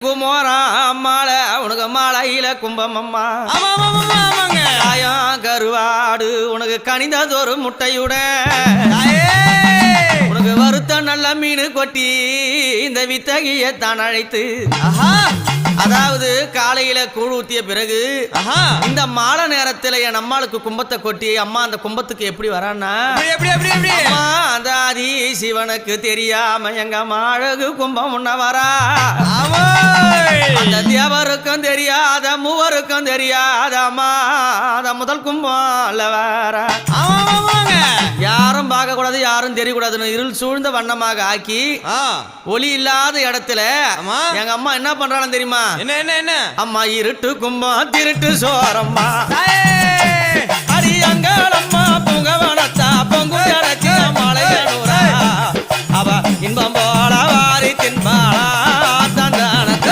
குமோரா மாலை உனக்கு மாலையில கும்பம் அம்மா ஆமா ஆமா ஆமா ஆமாங்க காயம் கருவாடு உனக்கு கனிந்ததொரு முட்டையுட. உனக்கு வறுத்த நல்ல மீன் கொட்டி இந்த வித்தகிய தான் அழைத்து. ஆஹா! அதாவது காலையில கூழ் ஊத்திய பிறகு இந்த மாலை நேரத்துல என் அம்மாளுக்கு கும்பத்தை கொட்டி அம்மா அந்த கும்பத்துக்கு எப்படி வரான்னா சிவனுக்கு தெரியாம எங்க அம்மா அழகு கும்பம் முன்ன வரா ஆமாய்! அந்த தேவருக்கும் தெரியாத மூவருக்கும் தெரியாத அந்த முதல் கும்பம் அல்ல வேற. ஆமா ஆமாங்க யாரும் பார்க்க கூடாது யாரும் தெரியக்கூடாதுன்னு இருள் சூழ்ந்த வண்ணமாக ஆக்கி ஒளி இல்லாத இடத்துல. எங்க அம்மா என்ன பண்றாலும் தெரியுமா? என்ன என்ன என்ன? அம்மா இருட்டு கும்பம் திருட்டு சோரம்மா. bamba.